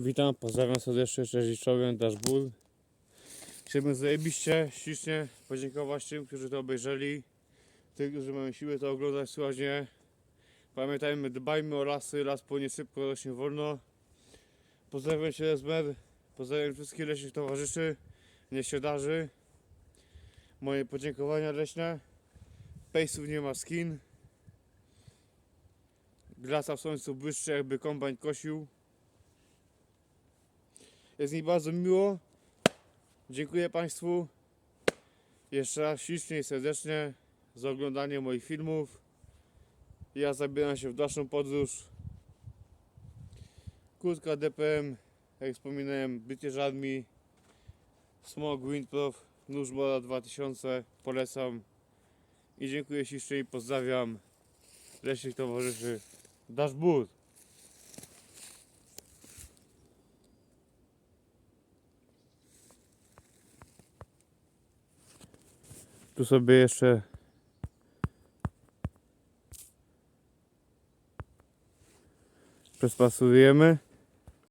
Witam, pozdrawiam serdecznie, cześć czołem, Dash Bull. Chciałbym zajebiście, ślicznie podziękować tym, którzy to obejrzeli. Tym, którzy mają siłę to oglądać, słuchać nie. Pamiętajmy, dbajmy o lasy, las płynie szybko, rośnie wolno. Pozdrawiam Cię Esmer, pozdrawiam wszystkich leśnych towarzyszy, niesiadarzy. Moje podziękowania leśne. Pejsów nie ma skin. Glasa w słońcu błyszczy jakby kombajn kosił. Jest mi bardzo miło. Dziękuję Państwu jeszcze raz ślicznie i serdecznie za oglądanie moich filmów. Ja zabieram się w dalszą podróż. Krótka DPM, jak wspominałem, bycie żadmi. Smog Windprof, Nóż Mora 2000, polecam. I dziękuję ślicznie i pozdrawiam leśnych towarzyszy Dashboard. Tu sobie jeszcze przespasujemy.